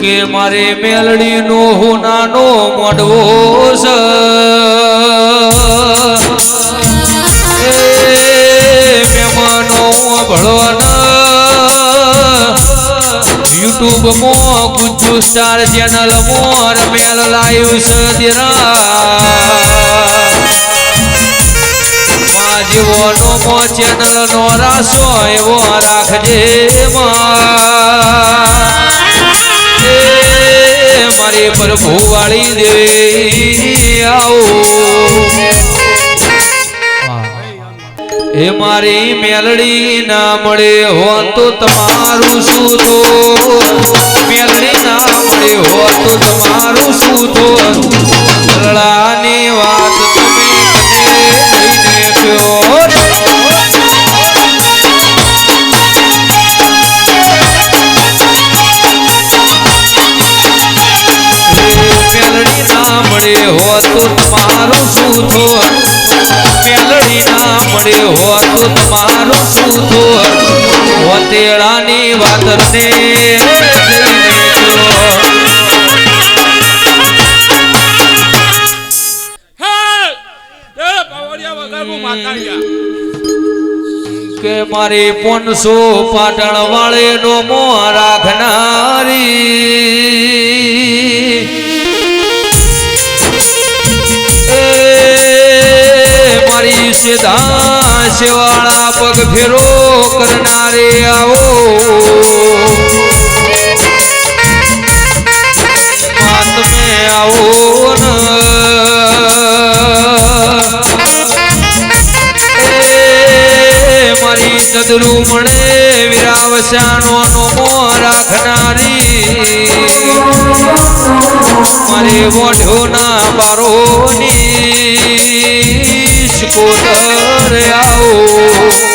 કે મારે મેલડી નો નાનો મોડવો મહેમાનો ભળવાના. યુટ્યુબ મો ગુજ્જુ સ્ટાર ચેનલ મોર મેલ લાઈવ સદરા દેરા માં જેવો નો મો ચેનલ નો રાસો એવો રાખજે માં મારી પ્રભુ દે આવો. એ મારી મેલડી ના મળે હો તો તમારું શું તો મળે હો તો તમારું શું તો મેલડી ના મળે હો તો તમારું શું તો વાત ને. કે મારી પોનસો પાટણ વાળે નો મો રાખનારી સીધા શેવાળા પગ ફેરો કરનારે આવો. તમે આવો મારી નદરું મળે વિરાવશાનો નોમો રાખનારી. મારે મોઢો ના બારોની સ્કોટર આવો